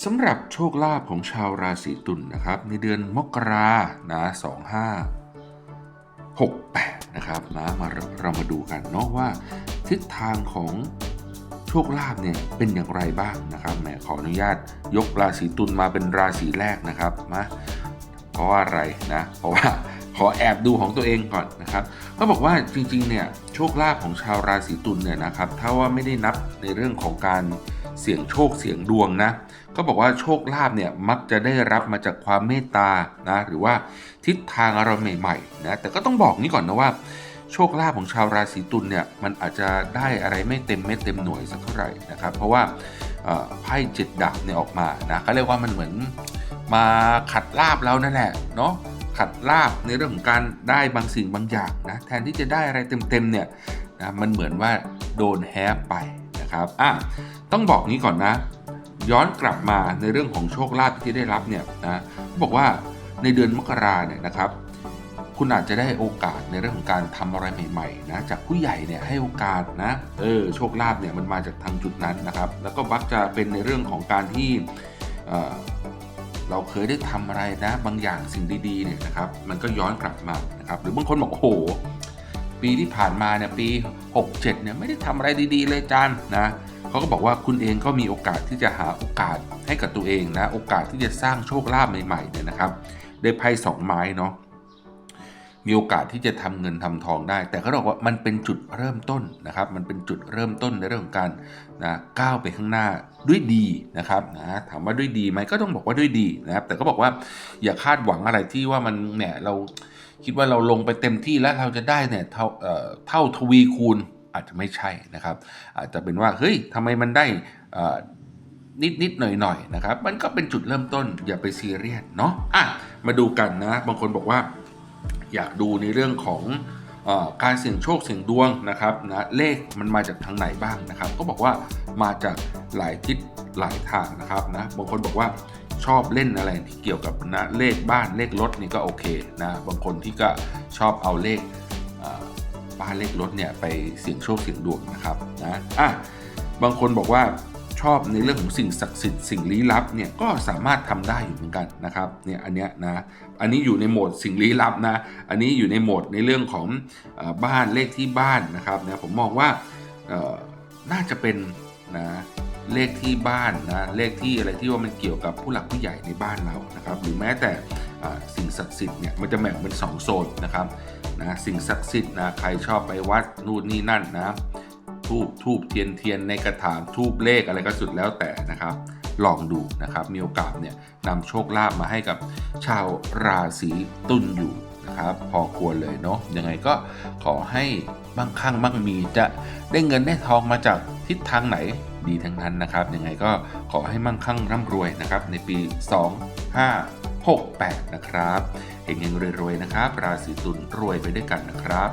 สำหรับโชคลาภของชาวราศีตุลนะครับ ในเดือนมกรานะ25 68นะครับนะมาเรามาดูกันเนาะว่า ทิศทางของโชคลาภเนี่ยเป็นอย่างไรบ้างนะครับแหมขออนุญาตยกราศีตุลมาเป็นราศีแรกนะครับมาเพราะว่าอะไรนะเพราะว่าขอแอบดูของตัวเองก่อนนะครับเขาบอกว่าจริงๆเนี่ยโชคลาภของชาวราศีตุลเนี่ยนะครับถ้าว่าไม่ได้นับในเรื่องของการ เสี่ยงโชคเสี่ยงดวงนะก็บอกว่าโชคลาภเนี่ยมักจะได้รับมาจากความเมตตานะหรือว่าทิศทางอารมณ์ใหม่ๆนะแต่ก็ต้องบอกนี้ก่อนนะว่า โชคลาภของชาวราศีตุลเนี่ยมันอาจจะได้อะไรไม่เต็มเม็ดเต็มหน่วยสักเท่าไหร่นะครับเพราะว่าไพ่เจ็ดดาบเนี่ยออกมานะเขาเรียกว่ามันเหมือนมาขัดลาบเรานั่นแหละเนาะขัดลาบในเรื่องของการได้บางสิ่งบางอย่างนะแทนที่จะได้อะไรเต็มๆเนี่ยนะมันเหมือนว่าโดนแฮปไป นะครับอะต้องบอกนี้ก่อนนะ ย้อนกลับมาในเรื่องของโชคลาภที่ได้รับเนี่ยนะบอกว่าในเดือนมกราเนี่ยนะครับ คุณอาจจะได้โอกาสในเรื่องของการทำอะไรใหม่ๆนะจากผู้ใหญ่เนี่ยให้โอกาสนะเออโชคลาภเนี่ยมันมาจากทางจุดนั้นนะครับ แล้วก็มักจะเป็นในเรื่องของการที่เออเราเคยได้ทำอะไรนะ บางอย่างสิ่งดีๆเนี่ยนะครับ มันก็ย้อนกลับมานะครับ หรือบางคนบอกโอ้โห ปีที่ผ่านมาเนี่ยปี 67เนี่ยไม่ได้ทำอะไรดีๆ เลยจานนะเขาก็บอกว่าคุณเองก็มีโอกาสที่จะหาโอกาสให้กับตัวเองนะโอกาสที่จะสร้างโชคลาภใหม่ๆเนี่ยนะครับได้ไพ่สองไม้เนาะมีโอกาสที่จะทำเงินทำทองได้ แต่เขาบอกว่ามันเป็นจุดเริ่มต้นนะครับ มันเป็นจุดเริ่มต้นในเรื่องของการนะก้าวไปข้างหน้าด้วยดีนะครับนะถามว่าด้วยดีไหมก็ต้องบอกว่าด้วยดีนะครับ แต่ก็บอกว่าอย่าคาดหวังอะไรที่ว่ามันเนี่ยเรา คิดว่าเราลงไปเต็มที่แล้วเราจะได้เนี่ยเท่าเอ่อเท่าทวีคูณอาจจะไม่ใช่นะครับ อาจจะเป็นว่าเฮ้ยทำไมมันได้เอ่อนิดนิดหน่อยหน่อยๆนะครับ มันก็เป็นจุดเริ่มต้นอย่าไปซีเรียสเนาะอะมาดูกันนะ บางคนบอกว่า อยากดูในเรื่องของอการเสี่ยงโชคเสี่ยงดวงนะครับนะเลขมันมาจากทางไหนบ้างนะครับ ก็บอกว่ามาจากหลายทิศหลายทางนะครับนะบางคนบอกว่า ชอบเล่นอะไรที่เกี่ยวกับนะเลขบ้านเลขรถนี่ก็โอเคนะบางคนที่ก็ชอบเอาเลขบ้านเลขรถเนี่ยไปเสี่ยงโชคเสี่ยงดวงนะครับนะอะบางคนบอกว่าชอบในเรื่องของสิ่งศักดิ์สิทธิ์สิ่งลี้ลับเนี่ยก็สามารถทำได้อยู่เหมือนกันนะครับเนี่ยอันเนี้ยนะอันนี้อยู่ในโหมดสิ่งลี้ลับนะอันนี้อยู่ในโหมดในเรื่องของอบ้านเลขที่บ้านนะครับนะผมมองว่าน่าจะเป็นนะ เลขที่บ้านนะเลขที่อะไรที่ว่ามันเกี่ยวกับผู้หลักผู้ใหญ่ในบ้านเรานะครับ หรือแม้แต่สิ่งศักดิ์สิทธิ์เนี่ยมันจะแบ่งเป็นสองโซนนะครับนะสิ่งศักดิ์สิทธิ์นะใครชอบไปวัดนู่นนี่นั่นนะทูบทูบเทียนเทียนในกระถางทูบเลขอะไรก็สุดแล้วแต่นะครับลองดูนะครับมีโอกาสเนี่ยนำโชคลาภมาให้กับชาวราศีตุลอยู่นะครับพอควรเลยเนาะยังไงก็ขอให้มั่งคั่งมั่งมีจะได้เงินได้ทองมาจากทิศทางไหน ดีทั้งนั้นนะครับยังไงก็ขอให้มั่งคั่งร่ำรวยนะครับในปี 2568 นะครับเฮงเฮงรวยๆนะครับ ราศีตุลรวยไปด้วยกันนะครับ